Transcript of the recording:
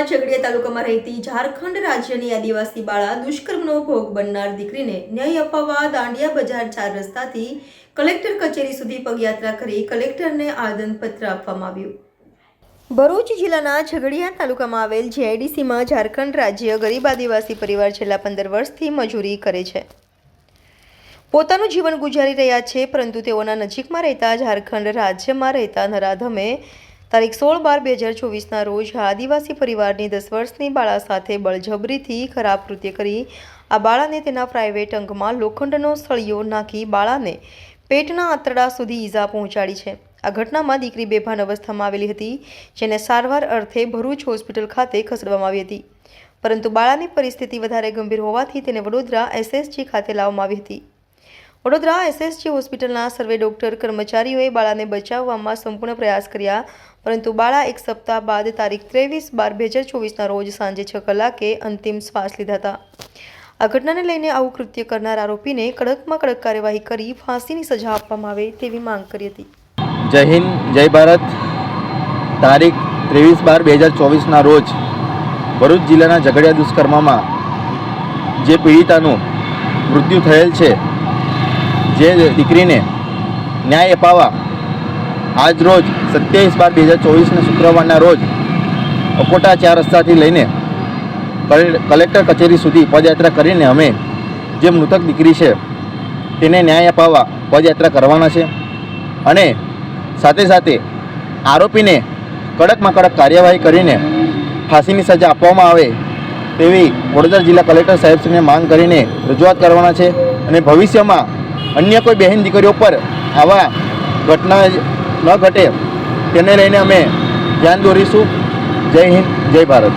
ઝઘડિયા તાલુકામાં રહેતી ઝારખંડ રાજ્યની આદિવાસી બાળા દુષ્કર્મનો ભોગ બનનાર દીકરીને ન્યાય અપાવવા દાંડિયા બજાર ચાર રસ્તાથી કલેક્ટર કચેરી સુધી પગયાત્રા કરી કલેક્ટરને આવેદનપત્ર આપવામાં આવ્યું. ભરૂચ જિલ્લાના ઝઘડિયા તાલુકામાં આવેલ જીઆઈડીસીમાં ઝારખંડ રાજ્ય ગરીબ આદિવાસી પરિવાર છેલ્લા પંદર વર્ષથી મજૂરી કરે છે. પોતાનું જીવન ગુજારી રહ્યા છે, પરંતુ તેઓના નજીકમાં રહેતા ઝારખંડ રાજ્યમાં રહેતા નરાધમે તારીખ સોળ બાર બે હજાર ચોવીસના રોજ આદિવાસી પરિવારની દસ વર્ષની બાળા સાથે બળજબરીથી ખરાબ કૃત્ય કરી આ બાળાને તેના પ્રાઇવેટ અંગમાં લોખંડનો સળિયો નાખી બાળાને પેટના આંતરડા સુધી ઈજા પહોંચાડી છે. આ ઘટનામાં દીકરી બેભાન અવસ્થામાં આવેલી હતી, જેને સારવાર અર્થે ભરૂચ હોસ્પિટલ ખાતે ખસેડવામાં આવી હતી. પરંતુ બાળાની પરિસ્થિતિ વધારે ગંભીર હોવાથી તેને વડોદરા એસએસજી ખાતે લાવવામાં આવી હતી. વડોદરા એસએસજી હોસ્પિટલના સર્વે ડોક્ટર કર્મચારીઓએ બાળાને બચાવવામાં સંપૂર્ણ પ્રયાસ કર્યા, પરંતુ બાળા એક સપ્તાહ બાદ તારીખ ત્રેવીસ બાર બે હજાર ચોવીસના રોજ સાંજે છ કલાકે અંતિમ શ્વાસ લીધા હતા. આ ઘટનાને લઈને આવું કૃત્ય કરનાર આરોપીને કડકમાં કડક કાર્યવાહી કરી ફાંસીની સજા આપવામાં આવે તેવી માંગ કરી હતી. જય હિન્દ, જય ભારત. તારીખ ત્રેવીસ બાર બે હજાર ચોવીસના રોજ ભરૂચ જિલ્લાના ઝઘડિયા દુષ્કર્મમાં જે પીડિતાનું મૃત્યુ થયેલ છે જે દીકરીને ન્યાય અપાવવા આજ રોજ સત્યાવીસ બાર બે હજાર ચોવીસના શુક્રવારના રોજ અકોટા ચાર રસ્તાથી લઈને કલે- કલેક્ટર કચેરી સુધી પદયાત્રા કરીને અમે જે મૃતક દીકરી છે તેને ન્યાય અપાવવા પદયાત્રા કરવાના છે અને સાથે સાથે આરોપીને કડકમાં કડક કાર્યવાહી કરીને ફાંસીની સજા આપવામાં આવે તેવી વડોદરા જિલ્લા કલેક્ટર સાહેબશ્રીને માંગ કરીને રજૂઆત કરવાના છે અને ભવિષ્યમાં અન્ય કોઈ બહેન દીકરીઓ પર આવા ઘટના ન ઘટે. તેને લઈને અમે ધ્યાન દોરીશું. જય હિન્દ, જય ભારત.